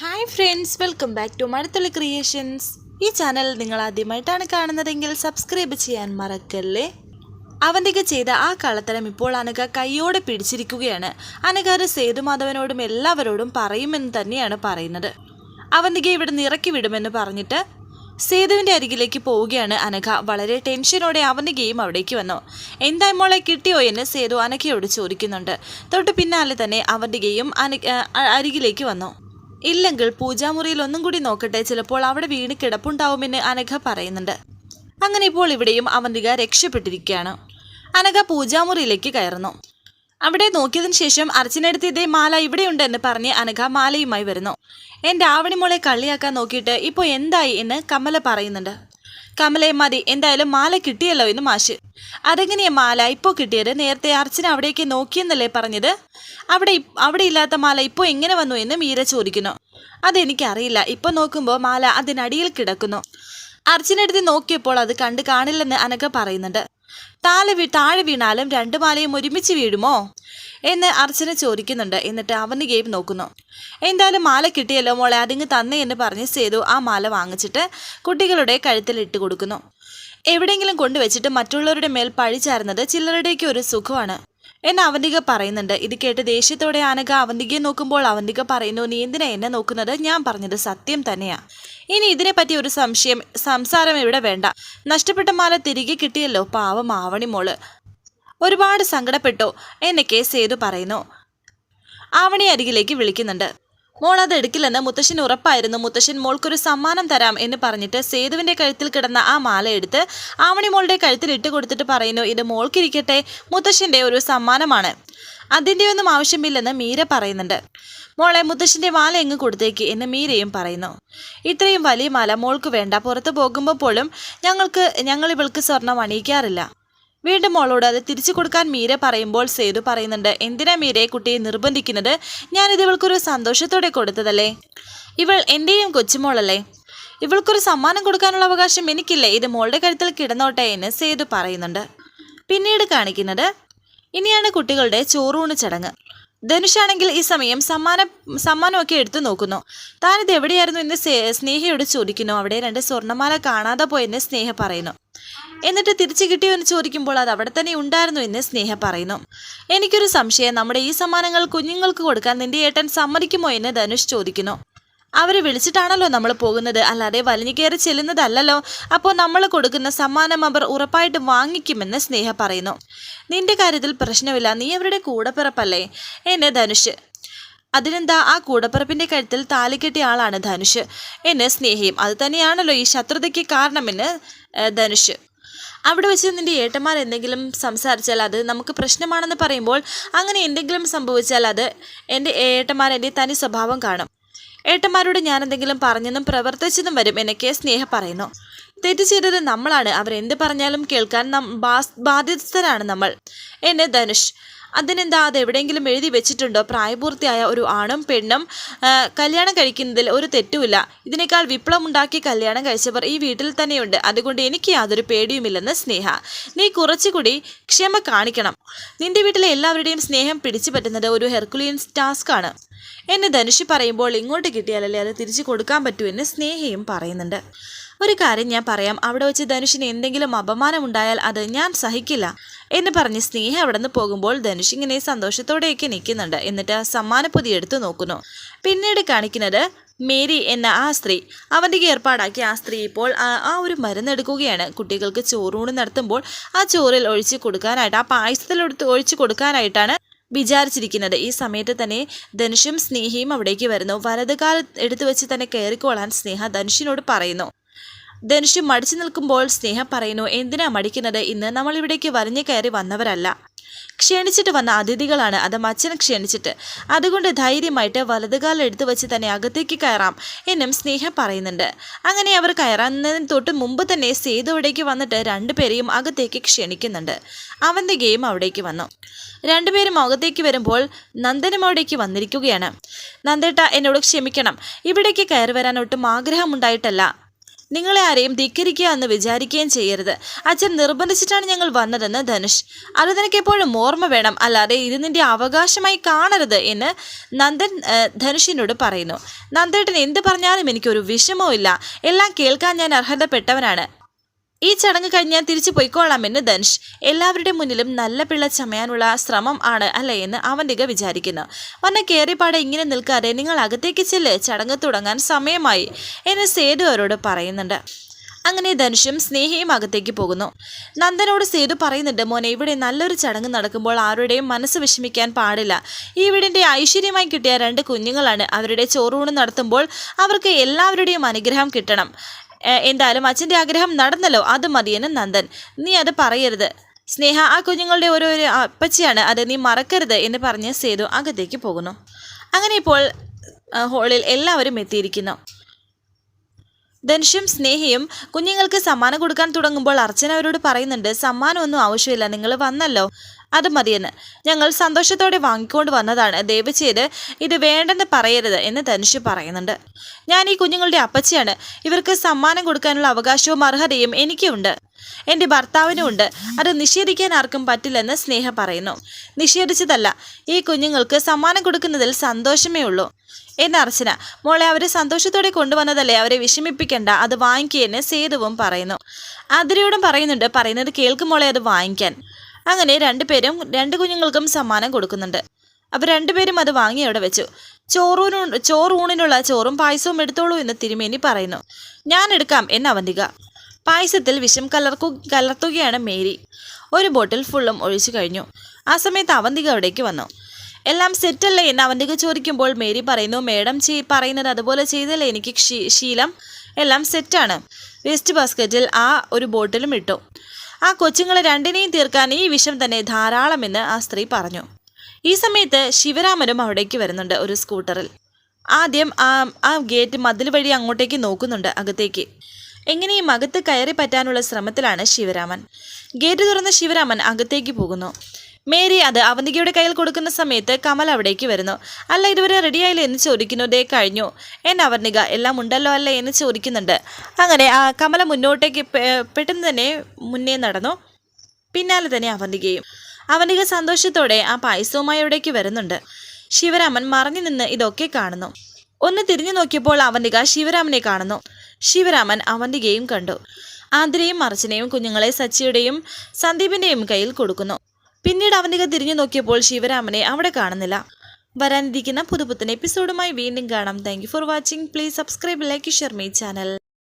Hi friends welcome back to Mazhathulli creations ഈ channel നിങ്ങൾ ആദ്യമായിട്ടാണ് കാണുന്നതെങ്കിൽ സബ്സ്ക്രൈബ് ചെയ്യാൻ മറക്കല്ലേ? അവന്തിക ചെയ്ത ആ കള്ളത്തരം ഇപ്പോൾ അനഘ കൈയോടെ പിടിച്ചിരിക്കുകയാണ്. അനഘ സേതുമാധവനോടും എല്ലാവരോടും പറയുമെന്ന് തന്നെയാണ് പറയുന്നത്. അവന്തിക ഇവിടെ നിറക്കി വിടുമെന്ന് പറഞ്ഞിട്ട് സേതുവിന്റെ അരികിലേക്ക് പോവുകയാണ് അനഘ. വളരെ ടെൻഷനോടെ അവന്തികയും അവിടേക്ക് വന്നു. എന്താ മോളെ കിട്ടിയോ? എന്ന് സേതു അനഘയോട് ചോദിക്കുന്നുണ്ട്. തൊട്ട് പിന്നാലെ തന്നെ അവന്തികയും അരികിലേക്ക് വന്നു. ഇല്ലെങ്കിൽ പൂജാമുറിയിൽ ഒന്നും കൂടി നോക്കട്ടെ. ചിലപ്പോൾ അവിടെ വീണ് കിടപ്പുണ്ടാവുമെന്ന് അനഘ പറയുന്നുണ്ട്. അങ്ങനെ ഇപ്പോൾ ഇവിടെയും അവന്തിക രക്ഷപ്പെട്ടിരിക്കുകയാണ്. അനഘ പൂജാമുറിയിലേക്ക് കയറുന്നു. അവിടെ നോക്കിയതിന് ശേഷം അർച്ചനടുത്ത് ഇതേ മാല ഇവിടെയുണ്ട് എന്ന് പറഞ്ഞ് അനഘ മാലയുമായി വരുന്നു. എന്റെ ആവണിമോളെ കള്ളിയാക്കാൻ നോക്കിയിട്ട് ഇപ്പോൾ എന്തായി? എന്ന് കമല പറയുന്നുണ്ട്. കമലയെ മതി. എന്തായാലും മാല കിട്ടിയല്ലോ എന്ന് മാഷ്. അതെങ്ങനെയാ മാല? ഇപ്പോൾ കിട്ടിയത്? നേരത്തെ അർച്ചന അവിടേക്ക് നോക്കിയെന്നല്ലേ പറഞ്ഞത്? അവിടെ അവിടെ ഇല്ലാത്ത മാല ഇപ്പോൾ എങ്ങനെ വന്നു എന്ന് മീര ചോദിക്കുന്നു. അതെനിക്കറിയില്ല. ഇപ്പോൾ നോക്കുമ്പോൾ മാല അതിനടിയിൽ കിടക്കുന്നു. അർച്ചനടുത്ത് നോക്കിയപ്പോൾ അത് കണ്ടു കാണില്ലെന്ന് അനക്ക പറയുന്നുണ്ട്. താഴെ വീ താഴെ വീണാലും രണ്ടു മാലയും ഒരുമിച്ച് വീഴുമോ? എന്ന് അർച്ചന ചോദിക്കുന്നുണ്ട്. എന്നിട്ട് അവന് ഗെയിം നോക്കുന്നു. എന്തായാലും മാല കിട്ടിയല്ലോ മോളെ അതിങ്ങ് തന്നെ എന്ന് പറഞ്ഞ് സേതു ആ മാല വാങ്ങിച്ചിട്ട് കുട്ടികളുടെ കഴുത്തിൽ ഇട്ട് കൊടുക്കുന്നു. എവിടെയെങ്കിലും കൊണ്ടുവച്ചിട്ട് മറ്റുള്ളവരുടെ മേൽ പഴി ചാരുന്നത് ചിലരുടെയൊക്കെ ഒരു സുഖമാണ്. എന്ന് അവന്തിക പറയുന്നുണ്ട്. ഇത് കേട്ട് ദേഷ്യത്തോടെ ആനക അവന്തികയെ നോക്കുമ്പോൾ അവന്തിക പറയുന്നു നീ എന്തിനാ എന്നെ നോക്കുന്നത്? ഞാൻ പറഞ്ഞത് സത്യം തന്നെയാ. ഇനി ഇതിനെപ്പറ്റി ഒരു സംശയം സംസാരം ഇവിടെ വേണ്ട. നഷ്ടപ്പെട്ട മാല തിരികെ കിട്ടിയല്ലോ പാവം ആവണി മോൾ. ഒരുപാട് സങ്കടപ്പെട്ടു? കേസ് ചെയ്തു പറയുന്നു. ആവണി അരികിലേക്ക് വിളിക്കുന്നുണ്ട്. മോൾ അത് എടുക്കില്ലെന്ന് മുത്തശ്ശൻ ഉറപ്പായിരുന്നു. മുത്തശ്ശൻ മോൾക്കൊരു സമ്മാനം തരാം എന്ന് പറഞ്ഞിട്ട് സേതുവിന്റെ കഴുത്തിൽ കിടന്ന ആ മാല എടുത്ത് ആവണി മോളുടെ കഴുത്തിൽ ഇട്ട് കൊടുത്തിട്ട് പറയുന്നു ഇത് മോൾക്കിരിക്കട്ടെ മുത്തശ്ശന്റെ ഒരു സമ്മാനമാണ്. അതിന്റെ ഒന്നും ആവശ്യമില്ലെന്ന് മീര പറയുന്നുണ്ട്. മോളെ മുത്തശ്ശന്റെ മാല എങ്ങ് കൊടുത്തേക്ക് എന്ന് മീരയും പറയുന്നു. ഇത്രയും വലിയ മാല മോൾക്ക് വേണ്ട. പുറത്ത് പോകുമ്പോൾ പോലും ഞങ്ങൾക്ക് ഞങ്ങൾ ഇവൾക്ക് സ്വർണം അണിയിക്കാറില്ല. വീണ്ടും മോളോട് അത് തിരിച്ചു കൊടുക്കാൻ മീര പറയുമ്പോൾ സേതു പറയുന്നുണ്ട് എന്തിനാ മീരയെ കുട്ടിയെ നിർബന്ധിക്കുന്നത്? ഞാനിത് ഇവൾക്കൊരു സന്തോഷത്തോടെ കൊടുത്തതല്ലേ? ഇവൾ എന്റെയും കൊച്ചുമോളല്ലേ? ഇവൾക്കൊരു സമ്മാനം കൊടുക്കാനുള്ള അവകാശം എനിക്കില്ലേ? ഇത് മോളുടെ കഴുത്തിൽ കിടന്നോട്ടെ എന്ന് സേതു പറയുന്നുണ്ട്. പിന്നീട് കാണിക്കുന്നത് ഇനിയാണ് കുട്ടികളുടെ ചോറൂണ് ചടങ്ങ്. ധനുഷാണെങ്കിൽ ഈ സമയം സമ്മാനം സമ്മാനമൊക്കെ എടുത്തു നോക്കുന്നു. താനിത് എവിടെയായിരുന്നു എന്ന് സ്നേഹയോട് ചോദിക്കുന്നു. അവിടെ രണ്ട് സ്വർണമാല കാണാതെ പോയെന്ന് സ്നേഹ പറയുന്നു. എന്നിട്ട് തിരിച്ചു കിട്ടിയോ എന്ന് ചോദിക്കുമ്പോൾ അത് അവിടെ തന്നെ ഉണ്ടായിരുന്നു എന്ന് സ്നേഹ പറയുന്നു. എനിക്കൊരു സംശയം. നമ്മുടെ ഈ സമ്മാനങ്ങൾ കുഞ്ഞുങ്ങൾക്ക് കൊടുക്കാൻ നിന്റെ ഏട്ടൻ സമ്മതിക്കുമോ എന്ന് ധനുഷ് ചോദിക്കുന്നു. അവരെ വിളിച്ചിട്ടാണല്ലോ നമ്മൾ പോകുന്നത്. അല്ലാതെ വലിഞ്ഞു കയറി ചെല്ലുന്നതല്ലല്ലോ. അപ്പോൾ നമ്മൾ കൊടുക്കുന്ന സമ്മാനം അവർ ഉറപ്പായിട്ട് വാങ്ങിക്കുമെന്ന് സ്നേഹ പറയുന്നു. നിന്റെ കാര്യത്തിൽ പ്രശ്നമില്ല. നീ അവരുടെ കൂടപ്പിറപ്പല്ലേ? എന്ന് ധനുഷ്. അതിനെന്താ? ആ കൂടപ്പിറപ്പിന്റെ കഴുത്തിൽ താലിക്കെട്ടിയ ആളാണ് ധനുഷ്. എന്ന് സ്നേഹയും. അത് തന്നെയാണല്ലോ ഈ ശത്രുതയ്ക്ക് കാരണമെന്ന് ധനുഷ്. അവിടെ വെച്ച് നിന്റെ ഏട്ടന്മാർ എന്തെങ്കിലും സംസാരിച്ചാൽ അത് നമുക്ക് പ്രശ്നമാണെന്ന് പറയുമ്പോൾ അങ്ങനെ എന്തെങ്കിലും സംഭവിച്ചാൽ അത് എന്റെ ഏട്ടന്മാർ എന്റെ തനി സ്വഭാവം കാണും. ഏട്ടന്മാരോട് ഞാൻ എന്തെങ്കിലും പറഞ്ഞെന്നും പ്രവർത്തിച്ചെന്നും വരും എന്നൊക്കെ സ്നേഹ പറയുന്നു. തെറ്റ് ചെയ്തത് നമ്മളാണ്. അവരെന്ത് പറഞ്ഞാലും കേൾക്കാൻ ബാധ്യസ്ഥരാണ് നമ്മൾ. എന്നെ ധനുഷ്. അതിനെന്താ അത് എവിടെയെങ്കിലും എഴുതി വെച്ചിട്ടുണ്ടോ? പ്രായപൂർത്തിയായ ഒരു ആണും പെണ്ണും കല്യാണം കഴിക്കുന്നതിൽ ഒരു തെറ്റുമില്ല. ഇതിനേക്കാൾ വിപ്ലവം ഉണ്ടാക്കി കല്യാണം കഴിച്ചവർ ഈ വീട്ടിൽ തന്നെയുണ്ട്. അതുകൊണ്ട് എനിക്ക് യാതൊരു പേടിയുമില്ലെന്ന് സ്നേഹ. നീ കുറച്ചുകൂടി ക്ഷമ കാണിക്കണം. നിന്റെ വീട്ടിലെ എല്ലാവരുടെയും സ്നേഹം പിടിച്ചു പറ്റുന്നത് ഒരു ഹെർക്കുലിയൻസ് ടാസ്ക് ആണ്. എന്നെ ധനുഷ് പറയുമ്പോൾ ഇങ്ങോട്ട് കിട്ടിയാലല്ലേ അത് തിരിച്ചു കൊടുക്കാൻ പറ്റൂ എന്ന് സ്നേഹയും പറയുന്നുണ്ട്. ഒരു കാര്യം ഞാൻ പറയാം. അവിടെ വെച്ച് ധനുഷിന് എന്തെങ്കിലും അപമാനം ഉണ്ടായാൽ അത് ഞാൻ സഹിക്കില്ല എന്ന് പറഞ്ഞ് സ്നേഹ അവിടെ നിന്ന് പോകുമ്പോൾ ധനുഷ് ഇങ്ങനെ സന്തോഷത്തോടെയൊക്കെ നിൽക്കുന്നുണ്ട്. എന്നിട്ട് സമ്മാനപ്പൊതി എടുത്തു നോക്കുന്നു. പിന്നീട് കാണിക്കുന്നത് മേരി എന്ന ആ സ്ത്രീ. അവന്റെ ഏർപ്പാടാക്കിയ ആ സ്ത്രീ ഇപ്പോൾ ആ- ഒരു മരുന്ന് എടുക്കുകയാണ്. കുട്ടികൾക്ക് ചോറൂണ് നടത്തുമ്പോൾ ആ ചോറിൽ ഒഴിച്ച് കൊടുക്കാനായിട്ട് ആ പായസത്തിലെടുത്ത് ഒഴിച്ച് കൊടുക്കാനായിട്ടാണ് വിചാരിച്ചിരിക്കുന്നത്. ഈ സമയത്ത് തന്നെ ധനുഷും സ്നേഹയും അവിടേക്ക് വരുന്നു. വലതുകാലം എടുത്തു വെച്ച് തന്നെ കയറിക്കോളാൻ സ്നേഹ ധനുഷിനോട് പറയുന്നു. ധനുഷ് മടിച്ചു നിൽക്കുമ്പോൾ സ്നേഹ പറയുന്നു എന്തിനാ മടിക്കുന്നത്? ഇന്ന് നമ്മൾ ഇവിടേക്ക് വരഞ്ഞു കയറി വന്നവരല്ല. ക്ഷണിച്ചിട്ട് വന്ന അതിഥികളാണ്. അത് അച്ഛൻ ക്ഷണിച്ചിട്ട്. അതുകൊണ്ട് ധൈര്യമായിട്ട് വലതുകാലം എടുത്തു വെച്ച് തന്നെ അകത്തേക്ക് കയറാം എന്നും സ്നേഹ പറയുന്നുണ്ട്. അങ്ങനെ അവർ കയറുന്നതിന് തൊട്ട് മുമ്പ് തന്നെ സേതു അവിടേക്ക് വന്നിട്ട് രണ്ടുപേരെയും അകത്തേക്ക് ക്ഷണിക്കുന്നുണ്ട്. അവന്റെ ഗെയിം അവിടേക്ക് വന്നു. രണ്ടുപേരും അകത്തേക്ക് വരുമ്പോൾ നന്ദനും അവിടേക്ക് വന്നിരിക്കുകയാണ്. നന്ദേട്ട എന്നോട് ക്ഷമിക്കണം. ഇവിടേക്ക് കയറി വരാൻ ഒട്ടും ആഗ്രഹമുണ്ടായിട്ടല്ല നിങ്ങളെ ആരെയും ധിക്കരിക്കുക എന്ന് വിചാരിക്കുകയും ചെയ്യരുത്. അച്ഛൻ നിർബന്ധിച്ചിട്ടാണ് ഞങ്ങൾ വന്നതെന്ന് ധനുഷ്. അത് നിനക്ക് എപ്പോഴും ഓർമ്മ വേണം അല്ലാതെ ഇത് നിന്റെ അവകാശമായി കാണരുത് എന്ന് നന്ദൻ ധനുഷിനോട് പറയുന്നു. നന്ദേട്ടൻ എന്ത് പറഞ്ഞാലും എനിക്കൊരു വിഷമവും എല്ലാം കേൾക്കാൻ ഞാൻ അർഹതപ്പെട്ടവനാണ്. ഈ ചടങ്ങ് കഴിഞ്ഞാൽ തിരിച്ചു പൊയ്ക്കോളാമെന്ന് ധനുഷ്. എല്ലാവരുടെ മുന്നിലും നല്ല പിള്ള ചമയാനുള്ള ശ്രമം ആണ് അല്ലേ എന്ന് അവന്തിക വിചാരിക്കുന്നു. വന്ന കയറിപ്പാടെ ഇങ്ങനെ നിൽക്കാതെ നിങ്ങൾ അകത്തേക്ക് ചെല്ല് ചടങ്ങ് തുടങ്ങാൻ സമയമായി എന്ന് സേതു അവരോട് പറയുന്നുണ്ട്. അങ്ങനെ ധനുഷും സ്നേഹയും അകത്തേക്ക് പോകുന്നു. നന്ദനോട് സേതു പറയുന്നുണ്ട് മോനെ ഇവിടെ നല്ലൊരു ചടങ്ങ് നടക്കുമ്പോൾ ആരുടെയും മനസ്സ് വിഷമിക്കാൻ പാടില്ല. ഈ വീടിന്റെ ഐശ്വര്യമായി കിട്ടിയ രണ്ട് കുഞ്ഞുങ്ങളാണ്. അവരുടെ ചോറൂണ് നടത്തുമ്പോൾ അവർക്ക് എല്ലാവരുടെയും അനുഗ്രഹം കിട്ടണം. എന്തായാലും അച്ഛന്റെ ആഗ്രഹം നടന്നല്ലോ. അത് മതിയെന്ന് നന്ദൻ. നീ അത് പറയരുത്. സ്നേഹ ആ കുഞ്ഞുങ്ങളുടെ ഓരോ അപ്പച്ചിയാണ്. അത് നീ മറക്കരുത് എന്ന് പറഞ്ഞ് സേതു അകത്തേക്ക് പോകുന്നു. അങ്ങനെ ഇപ്പോൾ ഹാളിൽ എല്ലാവരും എത്തിയിരിക്കുന്നു. ധനുഷും സ്നേഹയും കുഞ്ഞുങ്ങൾക്ക് സമ്മാനം കൊടുക്കാൻ തുടങ്ങുമ്പോൾ അർച്ചന അവരോട് പറയുന്നുണ്ട് സമ്മാനമൊന്നും ആവശ്യമില്ല. നിങ്ങൾ വന്നല്ലോ. അത് മതിയെന്ന് ഞങ്ങൾ സന്തോഷത്തോടെ വാങ്ങിക്കൊണ്ട് വന്നതാണ്. ദയവ് ചെയ്ത് ഇത് വേണ്ടെന്ന് പറയരുത് എന്ന് ധനുഷ് പറയുന്നുണ്ട്. ഞാൻ ഈ കുഞ്ഞുങ്ങളുടെ അപ്പച്ചയാണ്. ഇവർക്ക് സമ്മാനം കൊടുക്കാനുള്ള അവകാശവും അർഹതയും എനിക്കുണ്ട്. എന്റെ ഭർത്താവിനും ഉണ്ട്. അത് നിഷേധിക്കാൻ ആർക്കും പറ്റില്ലെന്ന് സ്നേഹ പറയുന്നു. നിഷേധിച്ചതല്ല. ഈ കുഞ്ഞുങ്ങൾക്ക് സമ്മാനം കൊടുക്കുന്നതിൽ സന്തോഷമേ ഉള്ളൂ. എന്ന അർച്ചന മോളെ അവരെ സന്തോഷത്തോടെ കൊണ്ടുവന്നതല്ലേ? അവരെ വിഷമിപ്പിക്കണ്ട. അത് വാങ്ങിക്കുകയെന്ന് സേതുവും പറയുന്നു. അതിരയോടും പറയുന്നുണ്ട്. പറയുന്നത് കേൾക്കും മോളെ അത് വാങ്ങിക്കാൻ. അങ്ങനെ രണ്ടുപേരും രണ്ട് കുഞ്ഞുങ്ങൾക്കും സമ്മാനം കൊടുക്കുന്നുണ്ട്. അവർ രണ്ടുപേരും അത് വാങ്ങി അവിടെ വെച്ചു. ചോറൂനു ചോറൂണിനുള്ള ചോറും പായസവും എടുത്തോളൂ എന്ന് തിരുമേനി പറയുന്നു. ഞാൻ എടുക്കാം എന്ന് അവന്തിക. പായസത്തിൽ വിഷം കലർക്കു കലർത്തുകയാണ് മേരി. ഒരു ബോട്ടിൽ ഫുള്ളും ഒഴിച്ചു കഴിഞ്ഞു. ആ സമയത്ത് അവന്തിക അവിടേക്ക് വന്നു. എല്ലാം സെറ്റല്ലേ എന്ന് അവന്തിക ചോദിക്കുമ്പോൾ മേരി പറയുന്നു മേഡം ചെയ് പറയുന്നത് അതുപോലെ ചെയ്തല്ലേ? എനിക്ക് ശീലം എല്ലാം സെറ്റാണ്. വേസ്റ്റ് ബാസ്ക്കറ്റിൽ ആ ഒരു ബോട്ടിലും ഇട്ടു. ആ കൊച്ചുങ്ങളെ രണ്ടിനെയും തീർക്കാൻ ഈ വിഷം തന്നെ ധാരാളമെന്ന് ആ സ്ത്രീ പറഞ്ഞു. ഈ സമയത്ത് ശിവരാമനും അവിടേക്ക് വരുന്നുണ്ട് ഒരു സ്കൂട്ടറിൽ. ആദ്യം ആ ആ ഗേറ്റ് മതിൽ വഴി അങ്ങോട്ടേക്ക് നോക്കുന്നുണ്ട് അകത്തേക്ക്. എങ്ങനെയും അകത്ത് കയറി പറ്റാനുള്ള ശ്രമത്തിലാണ് ശിവരാമൻ. ഗേറ്റ് തുറന്ന ശിവരാമൻ അകത്തേക്ക് പോകുന്നു. മേരി അത് അവന്തികയുടെ കയ്യിൽ കൊടുക്കുന്ന സമയത്ത് കമൽ അവിടേക്ക് വരുന്നു. അല്ല ഇതുവരെ റെഡിയായില്ല എന്ന് ചോദിക്കുന്നു. ദേ കഴിഞ്ഞു. എന്നെ അവർണിക എല്ലാം ഉണ്ടല്ലോ അല്ലേ എന്ന് ചോദിക്കുന്നുണ്ട്. അങ്ങനെ ആ കമല മുന്നോട്ടേക്ക് പെട്ടെന്ന് തന്നെ മുന്നേ നടന്നു. പിന്നാലെ തന്നെ അവന്തികയും അവന്തിക സന്തോഷത്തോടെ ആ പായസവുമായി അവിടേക്ക് വരുന്നുണ്ട്. ശിവരാമൻ മറഞ്ഞു നിന്ന് ഇതൊക്കെ കാണുന്നു. ഒന്ന് തിരിഞ്ഞു നോക്കിയപ്പോൾ അവന്തിക ശിവരാമനെ കാണുന്നു. ശിവരാമൻ അവന്തികയും കണ്ടു. ആതിരയും അർച്ചനയും കുഞ്ഞുങ്ങളെ സച്ചിയുടെയും സന്ദീപിന്റെയും കയ്യിൽ കൊടുക്കുന്നു. പിന്നീട് അവനിക തിരിഞ്ഞു നോക്കിയപ്പോൾ ശിവരാമനെ അവിടെ കാണുന്നില്ല. വരാനിരിക്കുന്ന പുതുപുത്തൻ എപ്പിസോഡുമായി വീണ്ടും കാണാം. Thank for watching please subscribe like share my channel